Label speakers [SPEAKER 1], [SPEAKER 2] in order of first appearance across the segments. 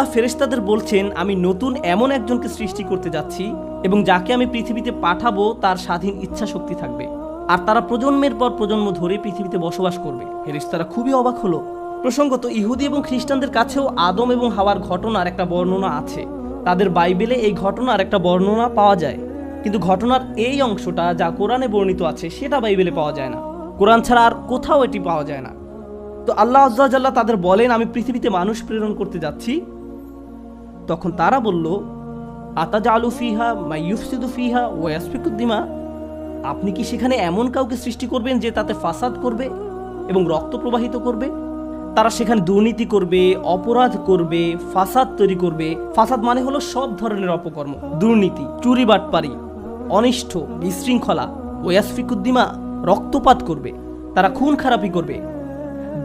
[SPEAKER 1] আল্লাহ ফেরেশতাদের বলছেন, আমি নতুন এমন একজনকে সৃষ্টি করতে যাচ্ছি এবং যাকে আমি পৃথিবীতে পাঠাবো, তার স্বাধীন ইচ্ছা শক্তি থাকবে। আর তারা প্রজন্মের পর প্রজন্ম ধরে পৃথিবীতে বসবাস করবে। ফেরেশতারা খুবই অবাক হলো। প্রসঙ্গত, ইহুদি এবং খ্রিস্টানদের কাছেও আদম এবং হাওয়ার ঘটনার একটা বর্ণনা আছে। তাদের বাইবেলে এই ঘটনার একটা বর্ণনা পাওয়া যায়। কিন্তু ঘটনার এই অংশটা যা কোরআনে বর্ণিত আছে, সেটা বাইবেলে পাওয়া যায় না। কোরআন ছাড়া আর কোথাও এটি পাওয়া যায় না। তো আল্লাহ আজ্লাহ তাদের বলেন, আমি পৃথিবীতে মানুষ প্রেরণ করতে যাচ্ছি। তখন তারা বলল আতাজা আলু ফিহা মাইয়ুফসিদু ফিহা ওয়াসফিকুদ্দিমা আপনি কি সেখানে এমন কাউকে সৃষ্টি করবেন যে তাতে ফাসাদ করবে এবং রক্ত প্রবাহিত করবে? তারা সেখানে দুর্নীতি করবে, অপরাধ করবে, ফাসাদ তৈরি করবে। ফাসাদ মানে হলো সব ধরনের অপকর্ম, দুর্নীতি, চুরি বাটপারি, অনিষ্ঠ, বিশৃঙ্খলা ওয়াসফিকুদ্দিমা রক্তপাত করবে। তারা খুন খারাপি করবে।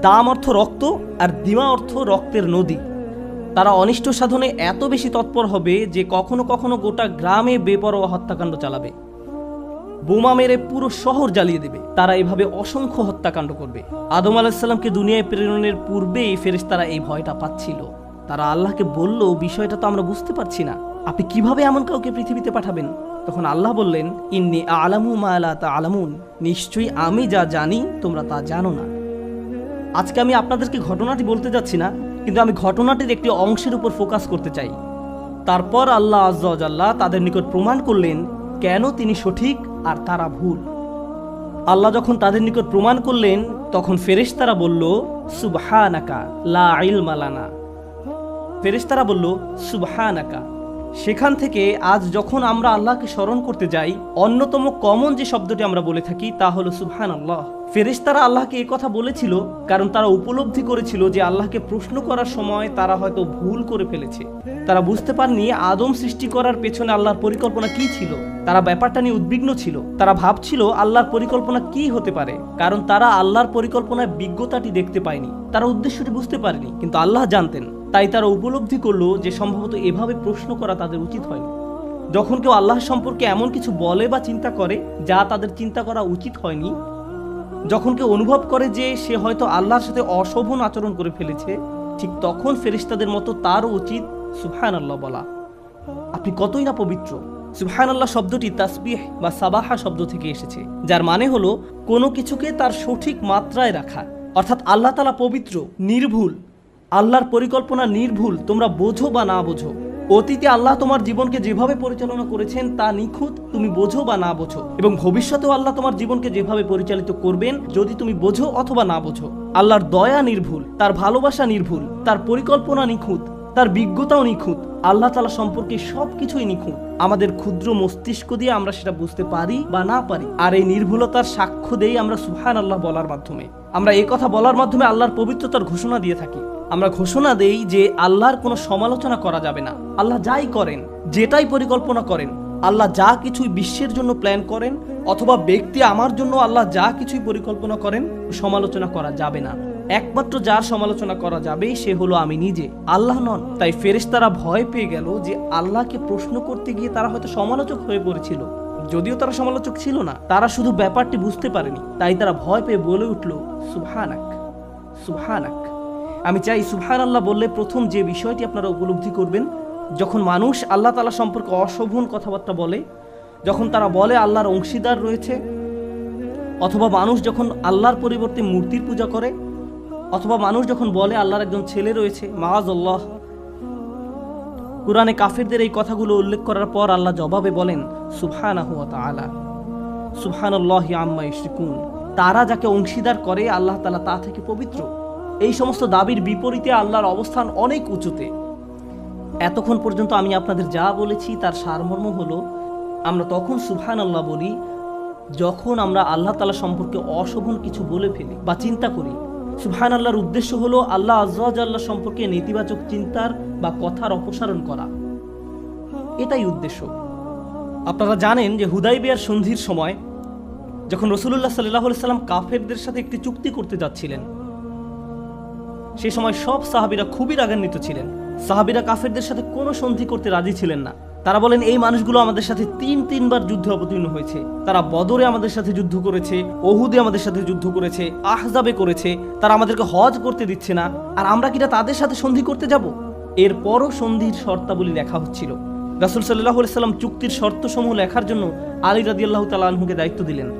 [SPEAKER 1] দাম অর্থ রক্ত আর দিমা অর্থ রক্তের নদী। তারা অনিষ্ট সাধনে এত বেশি তৎপর হবে যে কখনো কখনো গোটা গ্রামে বেপরোয়া হত্যাকাণ্ড চালাবে। বোমা মেরে পুরো শহর জ্বালিয়ে দেবে। তারা এভাবে অসংখ্য হত্যাকাণ্ড করবে। আদম আলাহিসাল্লামকে দুনিয়ায় প্রেরণের পূর্বেই ফেরেশতারা এই ভয়টা পাচ্ছিল। তারা আল্লাহকে বলল, বিষয়টা তো আমরা বুঝতে পারছি না। আপনি কীভাবে এমন কাউকে পৃথিবীতে পাঠাবেন? তখন আল্লাহ বললেন, ইন্নি আলামু মালা তা আলামুন নিশ্চয়ই আমি যা জানি তোমরা তা জানো না। আজকে আমি আপনাদেরকে ঘটনাটি বলতে যাচ্ছি না। কিন্তু আমি ঘটনাটির একটি অংশের উপর ফোকাস করতে চাই। তারপর আল্লাহ আজ্লাহ তাদের নিকট প্রমাণ করলেন কেন তিনি সঠিক আর তারা ভুল। আল্লাহ যখন তাদের নিকট প্রমাণ করলেন, তখন ফেরেশতারা বলল, সুবহানাকা, লা ইলমা লানা। ফেরেশতারা বলল, সুবহানাকা। সেখান থেকে আজ যখন আমরা আল্লাহকে স্মরণ করতে যাই, অন্যতম কমন যে শব্দটি আমরা বলে থাকি তা হলো সুবহান আল্লাহ ফেরেশতারা আল্লাহকে কথা বলেছিল কারণ তারা উপলব্ধি করেছিল যে আল্লাহকে প্রশ্ন করার সময় তারা হয়তো ভুল করে ফেলেছে। তারা বুঝতে পারেনি আদম সৃষ্টি করার পেছনে আল্লাহর পরিকল্পনা কি ছিল। তারা ব্যাপারটা নিয়ে উদ্বিগ্ন ছিল। তারা ভাবছিল আল্লাহর পরিকল্পনা কি হতে পারে, কারণ তারা আল্লাহর পরিকল্পনায় বিজ্ঞতাটি দেখতে পায়নি। তারা উদ্দেশ্যটি বুঝতে পারেনি, কিন্তু আল্লাহ জানতেন। তাই তারা উপলব্ধি করল যে সম্ভবত এভাবে প্রশ্ন করা তাদের উচিত হয়নি। যখন কেউ আল্লাহ সম্পর্কে এমন কিছু বলে বা চিন্তা করে যা তাদের চিন্তা করা উচিত হয়নি, যখন কেউ অনুভব করে যে সে হয়তো আল্লাহর সাথে অশোভন আচরণ করে ফেলেছে, ঠিক তখন ফেরিস্তাদের মতো তারও উচিত সুবহান আল্লাহ বলা। আপনি কতই না পবিত্র। সুবহান আল্লাহ শব্দটি তাসবিহ বা সাবাহা শব্দ থেকে এসেছে, যার মানে হলো কোনো কিছুকে তার সঠিক মাত্রায় রাখা। অর্থাৎ আল্লাহ তালা পবিত্র, নির্ভুল আল্লাহর পরিকল্পনা নির্ভুল, তোমরা বোঝো বা না বোঝো। অতীতে আল্লাহ তোমার জীবনকে যেভাবে পরিচালনা করেছেন তা নিখুঁত তুমি বোঝো বা না বোঝো। এবং ভবিষ্যতেও আল্লাহ তোমার জীবনকে যেভাবে পরিচালিত করবেন, যদি তুমি বোঝো অথবা না বোঝো। আল্লাহর দয়া নির্ভুল, তার ভালোবাসা নির্ভুল, তার পরিকল্পনা নিখুঁত, তার বিজ্ঞতাও নিখুঁত। আল্লাহ তালা সম্পর্কে সবকিছুই নিখুঁত। আমাদের ক্ষুদ্র মস্তিষ্ক দিয়ে আমরা সেটা বুঝতে পারি বা না পারি। আর এই নির্ভুলতার সাক্ষ্য দেই আমরা সুহান আল্লাহ বলার মাধ্যমে। আমরা এই কথা বলার মাধ্যমে আল্লাহর পবিত্রতার ঘোষণা দিয়ে থাকি। আমরা ঘোষণা দেই যে আল্লাহর কোনো সমালোচনা করা যাবে না। আল্লাহ যাই করেন, যেটাই পরিকল্পনা করেন, আল্লাহ যা কিছুই বিশ্বের জন্য প্ল্যান করেন অথবা ব্যক্তি আমার জন্য আল্লাহ যা কিছুই পরিকল্পনা করেন, সমালোচনা করা যাবে না। একমাত্র যার সমালোচনা করা যাবে, সে হলো আমি নিজে। আল্লাহ নন। তাই ফেরেশতারা ভয় পেয়ে গেল যে আল্লাহকে প্রশ্ন করতে গিয়ে তারা হয়তো সমালোচক হয়ে পড়েছিল। যদিও তারা সমালোচক ছিল না, তারা শুধু ব্যাপারটি বুঝতে পারেনি। তাই তারা ভয় পেয়ে বলে উঠল, সুবহানাক সুবহানাক। আমি চাই সুবহান আল্লাহ বললে প্রথম যে বিষয়টি আপনারা উপলব্ধি করবেন, যখন মানুষ আল্লাহ তালা সম্পর্কে অশোভন কথাবার্তা বলে, যখন তারা বলে আল্লাহর অংশীদার রয়েছে, অথবা মানুষ যখন আল্লাহর পরিবর্তে মূর্তির পূজা করে, অথবা মানুষ যখন বলে আল্লাহর একজন ছেলে রয়েছে মাহাজ আল্লাহ কোরআনে কাফেরদের এই কথাগুলো উল্লেখ করার পর আল্লাহ জবাবে বলেন, সুবহানাহু ওয়া তাআলা, সুবহানাল্লাহি আম্মা ইশরিকুন, তারা যাকে অংশীদার করে আল্লাহ তালা তা থেকে পবিত্র। এই সমস্ত দাবির বিপরীতে আল্লাহর অবস্থান অনেক উঁচুতে। এতক্ষণ পর্যন্ত আমি আপনাদের যা বলেছি তার সারমর্ম হলো, আমরা তখন সুবহান আল্লাহ বলি, যখন আমরা আল্লাহ তালা সম্পর্কে অশোভন কিছু বলে ফেলি বা চিন্তা করি। সুবহান আল্লাহর উদ্দেশ্য হলো আল্লাহ আজ্লাহ সম্পর্কে নেতিবাচক চিন্তার বা কথার অপসারণ করা। এটাই উদ্দেশ্য। আপনারা জানেন যে হুদাই বিয়ার সন্ধির সময় যখন রসুল্লাহ সাল্লাহ সাল্লাম কাফেরদের সাথে একটি চুক্তি করতে যাচ্ছিলেন সে সময় সব সাহাবিরা খুবই রাগান্বিত ছিলেন। সাহাবিরা কাফেরদের সাথে কোনো সন্ধি করতে রাজি ছিলেন না। তারা বলেন, এই মানুষগুলো আমাদের সাথে তিন, তিনবার যুদ্ধে অবতীর্ণ হয়েছে। তারা বদরে আমাদের সাথে যুদ্ধ করেছে, ওহুদে আমাদের সাথে যুদ্ধ করেছে, আহজাবে করেছে। তারা আমাদেরকে হজ করতে দিচ্ছে না। আর আমরা কিনা তাদের সাথে সন্ধি করতে যাব? এরপরও সন্ধির শর্তাবলী লেখা হচ্ছিল। রাসুল সাল্লাহ সাল্লাম চুক্তির শর্তসমূহ লেখার জন্য আলী রাদি আল্লাহ তালাহুকে দায়িত্ব দিলেন।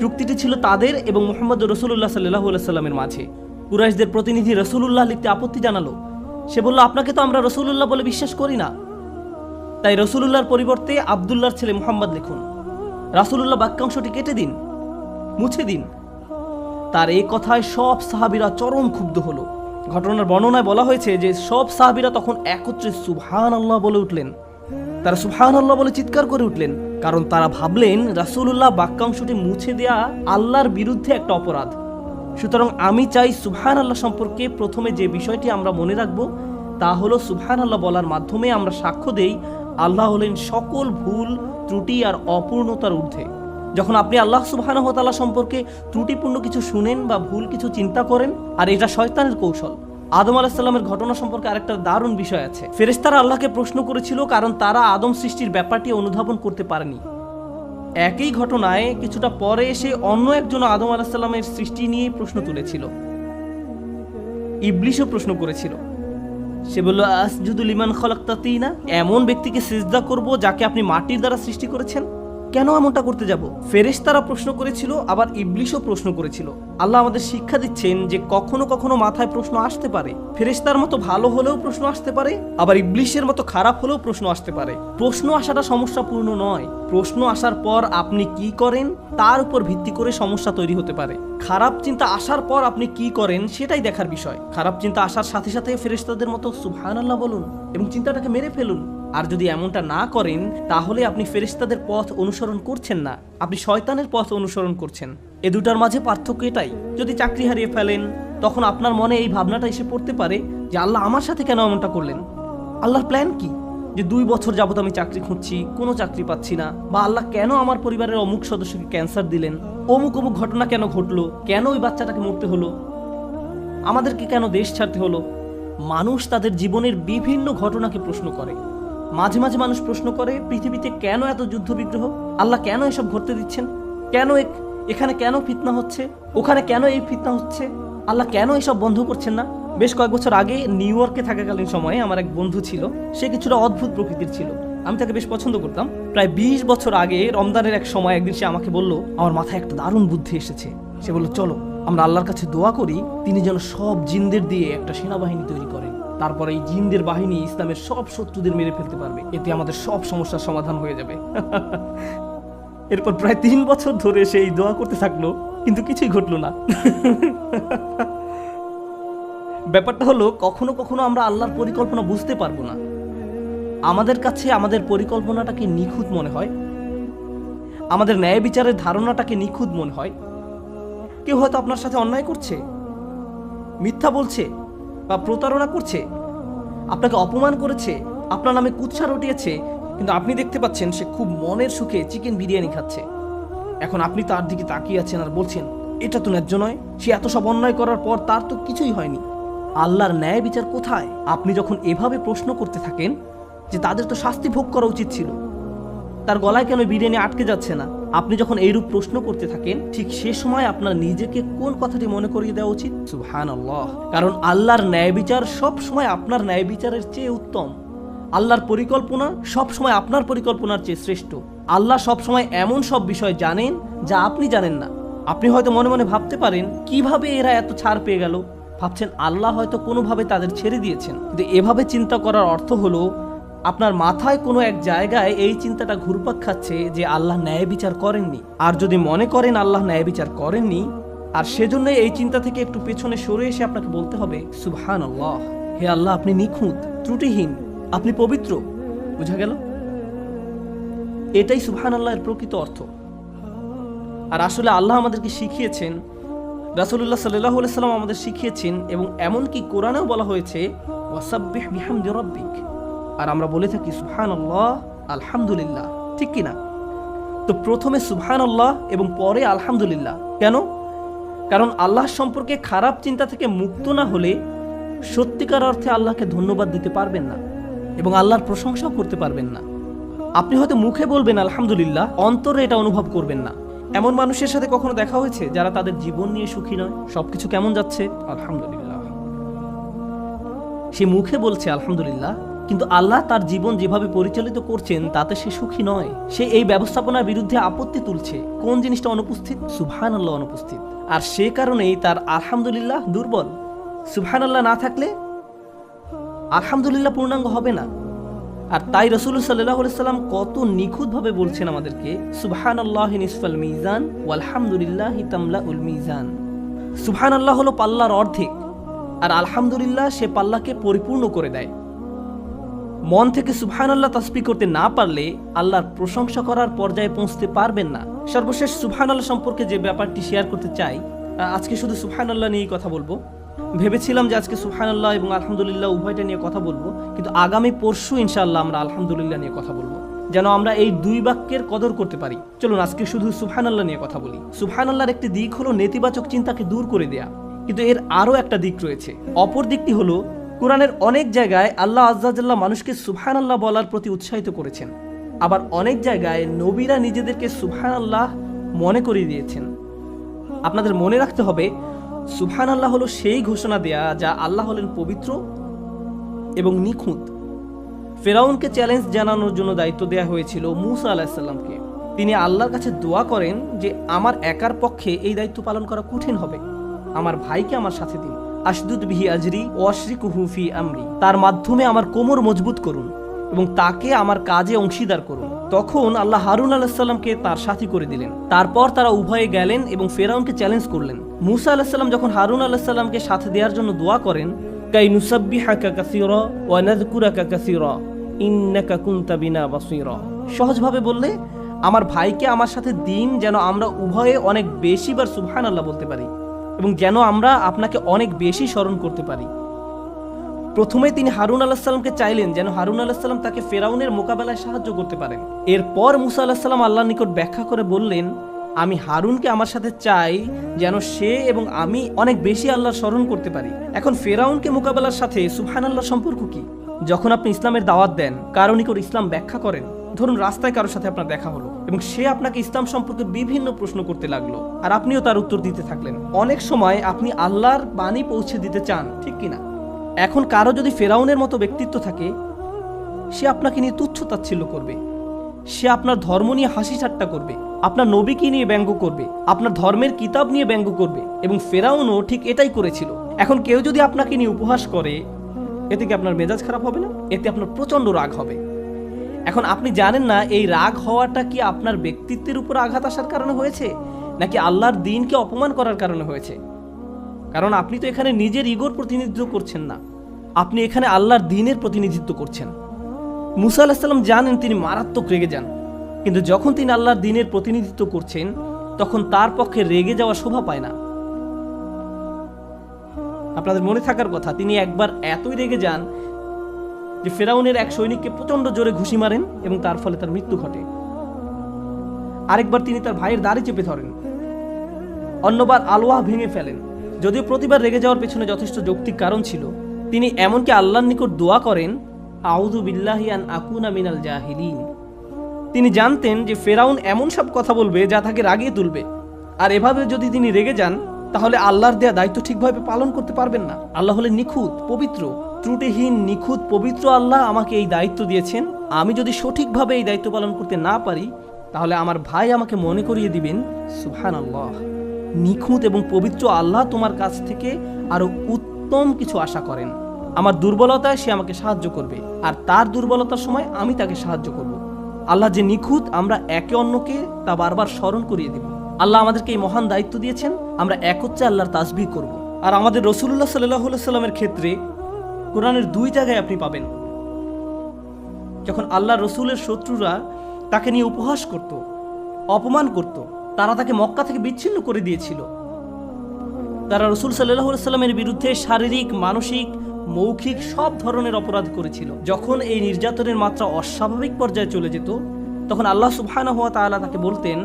[SPEAKER 1] চুক্তিটি ছিল তাদের এবং মোহাম্মদ রসুল্লাহ সাল্লাহ সাল্লামের মাঝে। কুরাইশদের প্রতিনিধি রসুল্লাহ লিখতে আপত্তি জানালো। সে বলল, আপনাকে তো আমরা রসুল্লাহ বলে বিশ্বাস করি না। তাই রসুলুল্লাহর পরিবর্তে আবদুল্লাহর ছেলে মোহাম্মদ লিখুন, রাসুলুল্লাহ বাক্যাংশটি কেটে দিন, মুছে দিন। তার এই কথায় সব সাহাবিরা চরম ক্ষুব্ধ হলো। ঘটনার বর্ণনায় বলা হয়েছে যে সব সাহাবিরা তখন একত্রে সুবহান আল্লাহ বলে উঠলেন। তারা সুবহান আল্লাহ বলে চিৎকার করে উঠলেন, কারণ তারা ভাবলেন, রাসূলুল্লাহ বাক্যাংশটি মুছে দেয়া আল্লাহর বিরুদ্ধে একটা অপরাধ। সুতরাং আমি চাই সুবহান আল্লাহ সম্পর্কে প্রথমে যে বিষয়টি আমরা মনে রাখব, তা হলো সুবহান আল্লাহ বলার মাধ্যমে আমরা সাক্ষ্য দেই, আল্লাহ হলেন সকল ভুল, ত্রুটি আর অপূর্ণতার ঊর্ধ্বে। যখন আপনি আল্লাহ সুবহানাহু ওয়া সম্পর্কে ত্রুটিপূর্ণ কিছু শুনেন বা ভুল কিছু চিন্তা করেন, আর এটা শয়তানের কৌশল। আদম আলাহিসাল্লামের ঘটনা সম্পর্কে আরেকটা দারুণ বিষয় আছে। ফেরেশতারা আল্লাহকে প্রশ্ন করেছিল, কারণ তারা আদম সৃষ্টির ব্যাপারটি অনুধাবন করতে পারেনি। একই ঘটনায় কিছুটা পরে এসে অন্য একজন আদম আলাহিসাল্লামের সৃষ্টি নিয়ে প্রশ্ন তুলেছিল। ইবলিশও প্রশ্ন করেছিল। সে বলল আসজুদুল ইমান খলাক্তাতিনা এমন ব্যক্তিকে সিজদা করব যাকে আপনি মাটির দ্বারা সৃষ্টি করেছেন। কেন এমনটা করতে যাব? ফেরেশতারা প্রশ্ন করেছিল, আবার ইবলিশও প্রশ্ন করেছিল। আল্লাহ আমাদের শিক্ষা দিচ্ছেন যে কখনো কখনো মাথায় প্রশ্ন আসতে পারে। ফেরেশতার মতো ভালো হলেও প্রশ্ন আসতে পারে, আবার ইবলিশের মতো খারাপ হলেও প্রশ্ন আসতে পারে। প্রশ্ন আসাটা সমস্যাপূর্ণ নয়। প্রশ্ন আসার পর আপনি কি করেন, তার উপর ভিত্তি করে সমস্যা তৈরি হতে পারে। খারাপ চিন্তা আসার পর আপনি কি করেন, সেটাই দেখার বিষয়। খারাপ চিন্তা আসার সাথে সাথে ফেরেশতাদের মতো সুবহানাল্লাহ বলুন এবং চিন্তাটাকে মেরে ফেলুন। আর যদি এমনটা না করেন, তাহলে আপনি ফেরিস্তাদের পথ অনুসরণ করছেন না। আপনি শয়তানের পথ অনুসরণ করছেন। এ দুটার মাঝে পার্থক্য এটাই। যদি চাকরি হারিয়ে ফেলেন, তখন আপনার মনে এই ভাবনাটা এসে পড়তে পারে যে আল্লাহ আমার সাথে কেন এমনটা করলেন? আল্লাহর প্ল্যান কি? যে দুই বছর যাবত আমি চাকরি খুঁজছি, কোনো চাকরি পাচ্ছি না, বা আল্লাহ কেন আমার পরিবারের অমুক সদস্যকে ক্যান্সার দিলেন? অমুক অমুক ঘটনা কেন ঘটলো? কেন ওই বাচ্চাটাকে মরতে হলো? আমাদেরকে কেন দেশ ছাড়তে হলো? মানুষ তাদের জীবনের বিভিন্ন ঘটনাকে প্রশ্ন করে। মাঝে মাঝে মানুষ প্রশ্ন করে, পৃথিবীতে কেন এত যুদ্ধ বিগ্রহ? আল্লাহ কেন এসব ঘটতে দিচ্ছেন? কেন এখানে কেন ফিতনা হচ্ছে? ওখানে কেন এই ফিতনা হচ্ছে? আল্লাহ কেন এসব বন্ধ করছেন না? বেশ কয়েক বছর আগে নিউ ইয়র্কে থাকাকালীন সময়ে আমার এক বন্ধু ছিল, সে কিছুটা অদ্ভুত প্রকৃতির ছিল। আমি তাকে বেশ পছন্দ করতাম। প্রায় বিশ বছর আগে রমদানের এক সময় একদিন সে আমাকে বলল, আমার মাথায় একটা দারুণ বুদ্ধি এসেছে। সে বলল, চলো, আমরা আল্লাহর কাছে দোয়া করি, তিনি যেন সব জিনদের দিয়ে একটা সেনাবাহিনী তৈরি করেন। তারপরে এই জিনদের বাহিনী ইসলামের সব শত্রুদের মেরে ফেলতে পারবে। এতে আমাদের সব সমস্যার সমাধান হয়ে যাবে। এরপর প্রায় তিন বছর ধরে সে এই দোয়া করতে থাকল, কিন্তু কিছুই ঘটলো না। ব্যাপারটা হলো, কখনো কখনো আমরা আল্লাহর পরিকল্পনা বুঝতে পারব না। আমাদের কাছে আমাদের পরিকল্পনাটাকে নিখুঁত মনে হয়। আমাদের ন্যায় বিচারের ধারণাটাকে নিখুঁত মনে হয়। কেউ হয়তো আপনার সাথে অন্যায় করছে, মিথ্যা বলছে বা প্রতারণা করছে, আপনাকে অপমান করেছে, আপনার নামে কুৎসা রটিয়েছে, কিন্তু আপনি দেখতে পাচ্ছেন সে খুব মনের সুখে চিকেন বিরিয়ানি খাচ্ছে। এখন আপনি তার দিকে তাকিয়ে আছেন আর বলছেন, এটা তো ন্যায্য নয়, সে এত সব অন্যায় করার পর তার তো কিছুই হয়নি। আল্লাহর ন্যায় বিচার কোথায়? আপনি যখন এভাবে প্রশ্ন করতে থাকেন যে তাদের তো শাস্তি ভোগ করা উচিত ছিল, তার গলায় কেন বিরিয়ানি আটকে যাচ্ছে না? আপনি যখন এইরূপ প্রশ্ন করতে থাকেন ঠিক সে সময় আপনার নিজেকে কোন কথাটি মনে করিয়ে দেওয়া উচিত? সুহান আল্লাহ কারণ আল্লাহর ন্যায় বিচার সব সময় আপনার ন্যায় বিচারের চেয়ে উত্তম। আল্লাহর পরিকল্পনা সব সময় আপনার পরিকল্পনার চেয়ে শ্রেষ্ঠ। আল্লাহ সব সময় এমন সব বিষয় জানেন যা আপনি জানেন না। আপনি হয়তো মনে মনে ভাবতে পারেন কীভাবে এরা এত ছাড় পেয়ে গেল? ভাবছেন আল্লাহ হয়তো কোনোভাবে তাদের ছেড়ে দিয়েছেন। কিন্তু এভাবে চিন্তা করার অর্থ হলো আপনার মাথায় কোনো এক জায়গায় এই চিন্তাটা ঘুরপাক খাচ্ছে যে আল্লাহ ন্যায় বিচার করেননি। আর যদি মনে করেন আল্লাহ ন্যায় বিচার করেননি, আর সেজন্য এই চিন্তা থেকে একটু পেছনে সরে এসে আপনাকে বলতে হবে সুবহান আল্লাহ হে আল্লাহ আপনি নিখুঁত, ত্রুটিহীন, আপনি পবিত্র। বুঝা গেল? এটাই সুবহান আল্লাহের প্রকৃত অর্থ। আর আসলে আল্লাহ আমাদেরকে শিখিয়েছেন রাসুল্লাহ সাল্লাহ সাল্লাম আমাদের শিখিয়েছেন, এবং এমনকি কোরআনেও বলা হয়েছে, ওয়াসাব্বিহ আর আমরা বলে থাকি সুবহান আল্লাহ আলহামদুলিল্লাহ। ঠিক কি না তো প্রথমে সুবহান আল্লাহ এবং পরে আলহামদুলিল্লাহ। কেন? কারণ আল্লাহ সম্পর্কে খারাপ চিন্তা থেকে মুক্ত না হলে সত্যিকার অর্থে আল্লাহকে ধন্যবাদ দিতে পারবেন না এবং আল্লাহর প্রশংসাও করতে পারবেন না। আপনি হয়তো মুখে বলবেন, আলহামদুলিল্লাহ। অন্তরে এটা অনুভব করবেন না। এমন মানুষের সাথে কখনো দেখা হয়েছে যারা তাদের জীবন নিয়ে সুখী নয়? সবকিছু কেমন যাচ্ছে? আলহামদুলিল্লাহ। সে মুখে বলছে, আলহামদুলিল্লাহ। কিন্তু আল্লাহ তার জীবন যেভাবে পরিচালিত করছেন, তাতে সে সুখী নয়। সে এই ব্যবস্থাপনার বিরুদ্ধে আপত্তি তুলছে। কোন জিনিসটা অনুপস্থিত? সুবহান আল্লাহ অনুপস্থিত। আর সে কারণেই তার আলহামদুলিল্লাহ দুর্বল। সুবহান আল্লাহ না থাকলে আলহামদুলিল্লাহ পূর্ণাঙ্গ হবে না। আর তাই রসুল সাল্লাম কত নিখুঁতভাবে বলছেন আমাদেরকে নিসফাল মিজান, ওয়ালহামদুলিল্লাহ তামলা উল মিজান। আল্লাহ হলো পাল্লার অর্ধেক। আর আলহামদুলিল্লাহ সে পাল্লাকে পরিপূর্ণ করে দেয়। মন থেকে সুবহান আল্লাহ তাসবি করতে না পারলে আল্লাহর প্রশংসা করার পর্যায়ে পৌঁছতে পারবেন না। সর্বশেষ সুবহান আল্লাহ সম্পর্কে যে ব্যাপারটি শেয়ার করতে চাই আজকে শুধু সুবহান আল্লাহ নিয়েই কথা বলব। ভেবেছিলাম যে আজকে সুবহান আল্লাহ এবং আলহামদুলিল্লাহ উভয়টা নিয়ে কথা বলব, কিন্তু আগামী পরশু ইনশাআল্লাহ আমরা আলহামদুলিল্লাহ নিয়ে কথা বলব। যেন আমরা এই দুই বাক্যের কদর করতে পারি। চলুন আজকে শুধু সুবহান আল্লাহ নিয়ে কথা বলি। সুবহান আল্লাহর একটি দিক হলো নেতিবাচক চিন্তাকে দূর করে দেয়া, কিন্তু এর আরও একটা দিক রয়েছে। অপর দিকটি হলো কোরআনের অনেক জায়গায় আল্লাহ আজ্জাজাল্লাহ মানুষকে সুবহান আল্লাহ বলার প্রতি উৎসাহিত করেছেন। আবার অনেক জায়গায় নবীরা নিজেদেরকে সুবহান আল্লাহ মনে করিয়ে দিয়েছেন। আপনাদের মনে রাখতে হবে সুবহান আল্লাহ হলো সেই ঘোষণা দেয়া যা আল্লাহ হলেন পবিত্র এবং নিখুঁত। ফেরাউনকে চ্যালেঞ্জ জানানোর জন্য দায়িত্ব দেওয়া হয়েছিল মুসা আলাহিসাল্লামকে তিনি আল্লাহর কাছে দোয়া করেন যে, আমার একার পক্ষে এই দায়িত্ব পালন করা কঠিন হবে। আমার ভাইকে আমার সাথে দিন। আশদুদ বিহি আজরি ওয়াশরিক হুফি আমরি। তার মাধ্যমে আমার কোমর মজবুত করুন এবং তাকে আমার কাজে অংশীদার করুন। তখন আল্লাহ হারুন আলাহিসাল্লামকে তার সাথী করে দিলেন। তারপর তারা উভয়ে গেলেন এবং ফেরাউনকে চ্যালেঞ্জ করলেন। মুসা আলাহিসাল্লাম যখন হারুন আলাহিসাল্লামকে সাথে দেওয়ার জন্য দোয়া করেন, কাই নুসাব্বিহাকা কাসীরা ওয়া নাযকুরাকা কাসীরা, ইন্নাকা কুনতা বিনা বাসীরা। সহজভাবে বললে, আমার ভাইকে আমার সাথে দিন যেন আমরা উভয়ে অনেক বেশিবার সুবহানাল্লাহ বলতে পারি। এবং যেন আমরা আপনাকে অনেক বেশি স্মরণ করতে পারি। প্রথমে তিনি হারুন আলাহ সাল্লামকে চাইলেন যেন হারুন আলাহ সাল্লাম তাকে ফেরাউনের মোকাবেলায় সাহায্য করতে পারেন। এরপর মুসা আলাহ সাল্লাম আল্লাহর নিকট ব্যাখ্যা করে বললেন, আমি হারুনকে আমার সাথে চাই যেন সে এবং আমি অনেক বেশি আল্লাহর স্মরণ করতে পারি। এখন ফেরাউনকে মোকাবেলার সাথে সুবহান আল্লাহর সম্পর্ক কি? যখন আপনি ইসলামের দাওয়াত দেন, কারও নিকট ইসলাম ব্যাখ্যা করেন, ধরুন রাস্তায় কারোর সাথে আপনার দেখা হলো। এবং সে আপনাকে ইসলাম সম্পর্কে বিভিন্ন প্রশ্ন করতে লাগল। আর আপনিও তার উত্তর দিতে থাকলেন। অনেক সময় আপনি আল্লাহর বাণী পৌঁছে দিতে চান, ঠিক কিনা এখন কারও যদি ফেরাউনের মতো ব্যক্তিত্ব থাকে, সে আপনাকে নিয়ে তুচ্ছ তাচ্ছিল্য করবে। সে আপনার ধর্ম নিয়ে হাসি ঠাট্টা করবে, আপনার নবীকে নিয়ে ব্যঙ্গ করবে, আপনার ধর্মের কিতাব নিয়ে ব্যঙ্গ করবে এবং ফেরাউনও ঠিক এটাই করেছিল। এখন কেউ যদি আপনাকে নিয়ে উপহাস করে, এতে কি আপনার মেজাজ খারাপ হবে না? এতে আপনার প্রচণ্ড রাগ হবে। এখন আপনি জানেন না, এই রাগ হওয়াটা কি আপনার ব্যক্তিত্বের উপর আঘাত আসার কারণে হয়েছে? নাকি আল্লাহর দিনকে অপমান করার কারণে হয়েছে? কারণ আপনি তো এখানে নিজের ইগোর প্রতিনিধিত্ব করছেন না। আপনি এখানে আল্লাহর দিনের প্রতিনিধিত্ব করছেন। মুসা আলাহিসাল্লাম জানেন তিনি মারাত্মক রেগে যান। কিন্তু যখন তিনি আল্লাহর দিনের প্রতিনিধিত্ব করছেন, তখন তার পক্ষে রেগে যাওয়া শোভা পায় না। আপনাদের মনে থাকার কথা, তিনি একবার এতই রেগে যান যে ফেরাউনের এক সৈনিককে প্রচণ্ড জোরে ঘুষি মারেন এবং তার ফলে তার মৃত্যু ঘটে। আরেকবার তিনি তার ভাইয়ের দাড়ি চেপে ধরেন। অন্যবার আলোয়া ভেঙে ফেলেন। যদিও প্রতিবার রেগে যাওয়ার পেছনে যথেষ্ট যৌক্তিক কারণ ছিল, তিনি এমনকি আল্লাহর নিকট দোয়া করেন, আউযু বিল্লাহিয়ান আকুনা মিনাল জাহিলিন। তিনি জানতেন যে ফেরাউন এমন সব কথা বলবে যা তাকে রাগিয়ে তুলবে। আর এভাবে যদি তিনি রেগে যান তাহলে আল্লাহর দেয়া দায়িত্ব ঠিকভাবে পালন করতে পারবেন না। আল্লাহ হলে নিখুঁত, পবিত্র। ত্রুটিহীন, নিখুঁত, পবিত্র আল্লাহ আমাকে এই দায়িত্ব দিয়েছেন। আমি যদি সঠিকভাবে এই দায়িত্ব পালন করতে না পারি, তাহলে আমার ভাই আমাকে মনে করিয়ে দিবেন সুহান আল্লাহ নিখুঁত এবং পবিত্র আল্লাহ তোমার কাছ থেকে আরও উত্তম কিছু আশা করেন। আমার দুর্বলতায় সে আমাকে সাহায্য করবে, আর তার দুর্বলতার সময় আমি তাকে সাহায্য করব। আল্লাহ যে নিখুঁত, আমরা একে অন্যকে তা বারবার স্মরণ করিয়ে দিব। আল্লাহ আমাদেরকে এই মহান দায়িত্ব দিয়েছেন, আমরা একত্রে আল্লাহর তাসবিহ করব। আর আমাদের রসুল্লাহ সাল্লাহ সাল্লামের ক্ষেত্রে কোরআনের দুই জায়গায় আপনি পাবেন। যখন আল্লাহ রসুলের শত্রুরা তাকে নিয়ে উপহাস করত, অপমান করত, তারা তাকে মক্কা থেকে বিচ্ছিন্ন করে দিয়েছিল। তারা রসুল সাল্লাহ সাল্লামের বিরুদ্ধে শারীরিক, মানসিক, মৌখিক সব ধরনের অপরাধ করেছিল। যখন এই নির্যাতনের মাত্রা অস্বাভাবিক পর্যায়ে চলে যেত, তখন আল্লাহ সুবহানাহু ওয়া তাআলা তাকে বলতেন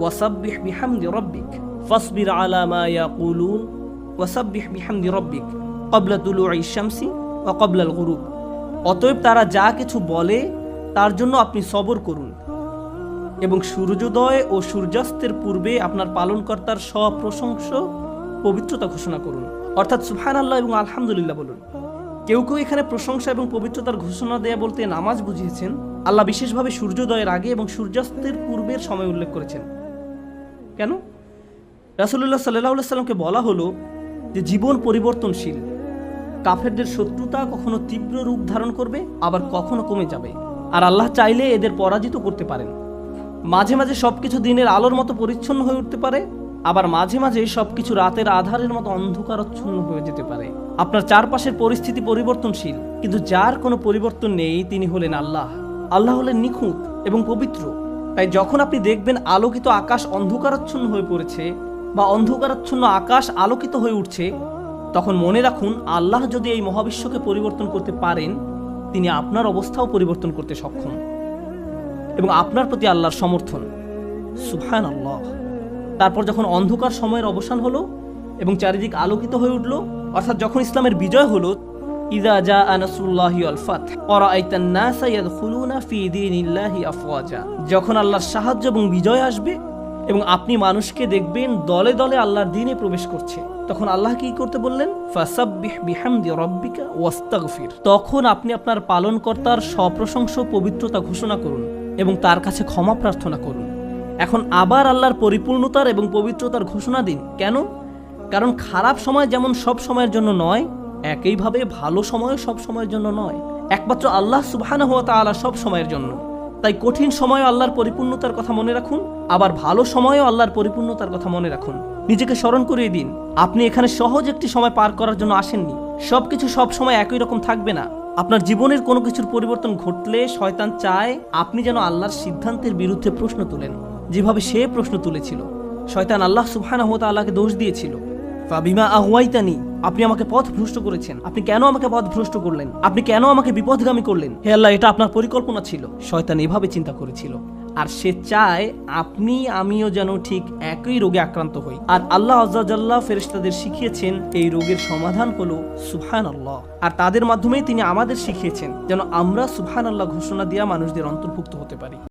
[SPEAKER 1] ওয়াসাব্বিহ বিহামদি রাব্বিক, ফাসবির আলা মা ইয়াকুলুন, ওয়াসাব্বিহ বিহামদি রাব্বিক, ক্বাবলা তুলুই শামসি ওয়া ক্বাবলাল গুরুব অতএব তারা যা কিছু বলে, তার জন্য আপনি সবর করুন। এবং সূর্যোদয় ও সূর্যাস্তের পূর্বে আপনার পালনকর্তার সপ্রশংস পবিত্রতা ঘোষণা করুন। অর্থাৎ সুফহান আল্লাহ এবং আলহামদুলিল্লাহ বলুন। কেউ কেউ এখানে প্রশংসা এবং পবিত্রতার ঘোষণা দেয়া বলতে নামাজ বুঝিয়েছেন। আল্লাহ বিশেষভাবে সূর্যোদয়ের আগে এবং সূর্যাস্তের পূর্বের সময় উল্লেখ করেছেন। কেন? রাসুল্লাহ সাল্লাহ সাল্লামকে বলা হলো যে জীবন পরিবর্তনশীল। কাফেরদের শত্রুতা কখনো তীব্র রূপ ধারণ করবে, আবার কখনো কমে যাবে। আর আল্লাহ চাইলে এদের পরাজিত করতে পারেন। মাঝে মাঝে সবকিছু দিনের আলোর মতো পরিচ্ছন্ন হয়ে উঠতে পারে, আবার মাঝে মাঝে সবকিছু রাতের আধারের মতো অন্ধকারচ্ছন্ন হয়ে যেতে পারে। আপনার চারপাশের পরিস্থিতি পরিবর্তনশীল, কিন্তু যার কোনো পরিবর্তন নেই তিনি হলেন আল্লাহ। আল্লাহ হলেন নিখুঁত এবং পবিত্র। তাই যখন আপনি দেখবেন আলোকিত আকাশ অন্ধকারাচ্ছন্ন হয়ে পড়েছে বা অন্ধকারাচ্ছন্ন আকাশ আলোকিত হয়ে উঠছে, তখন মনে রাখুন আল্লাহ যদি এই মহাবিশ্বকে পরিবর্তন করতে পারেন, তিনি আপনার অবস্থাও পরিবর্তন করতে সক্ষম এবং আপনার প্রতি আল্লাহর সমর্থন। সুবহান আল্লাহ তারপর যখন অন্ধকার সময়ের অবসান হলো এবং চারিদিক আলোকিত হয়ে উঠল, অর্থাৎ যখন ইসলামের বিজয় হলো ইদা জা আনাসুল্লাহি আল ফাত ওয়ারাআইতান নাসা ইয়াদখুলুনা ফি দীনিল্লাহি আফওয়াজা যখন আল্লাহর সাহায্য এবং বিজয় আসবে এবং আপনি মানুষকে দেখবেন দলে দলে আল্লাহর দিনে প্রবেশ করছে, তখন আল্লাহ কি করতে বললেন? ফাসাব্বিহ বিহামদি রাব্বিকা ওয়াস্তাগফির। তখন আপনি আপনার পালনকর্তার সপ্রশংস পবিত্রতা ঘোষণা করুন এবং তার কাছে ক্ষমা প্রার্থনা করুন। এখন আবার আল্লাহর পরিপূর্ণতার এবং পবিত্রতার ঘোষণা দিন। কেন? কারণ খারাপ সময় যেমন সব সময়ের জন্য নয় একইভাবে ভালো সময় সব সময়ের জন্য নয়, একমাত্র আল্লাহ সুবহানাহু ওয়া তাআলা সব সময়ের জন্য। তাই কঠিন সময় আল্লাহর পরিপূর্ণতার কথা মনে রাখুন, আবার ভালো সময়ও আল্লাহর পরিপূর্ণতার কথা মনে রাখুন। নিজেকে স্মরণ করিয়ে দিন, আপনি এখানে সহজ একটি সময় পার করার জন্য আসেননি। সব সময় একই রকম থাকবে না। আপনার জীবনের কোনো কিছুর পরিবর্তন ঘটলে শয়তান চায় আপনি যেন আল্লাহর সিদ্ধান্তের বিরুদ্ধে প্রশ্ন তুলেন, যেভাবে সে প্রশ্ন তুলেছিল। শয়তান আল্লাহ সুবহানাহু তাআলাকে দোষ দিয়েছিল। ফাবিমা আহওয়াইতানি আপনি আমাকে পথ ভ্রষ্ট করেছেন। আপনি কেন আমাকে পথ ভ্রষ্ট করলেন? আপনি কেন আমাকে বিপদগামী করলেন? হে আল্লাহ, এটা আপনার পরিকল্পনা ছিল। শয়তান এভাবে চিন্তা করেছিল। আর সে চায়, আপনি, আমিও যেন ঠিক একই রোগে আক্রান্ত হই। আর আল্লাহ আজ্লাহ ফেরেশতাদের শিখিয়েছেন, এই রোগের সমাধান হলো সুবহান আল্লাহ আর তাদের মাধ্যমেই তিনি আমাদের শিখিয়েছেন, যেন আমরা সুহান আল্লাহ ঘোষণা দিয়া মানুষদের অন্তর্ভুক্ত হতে পারি।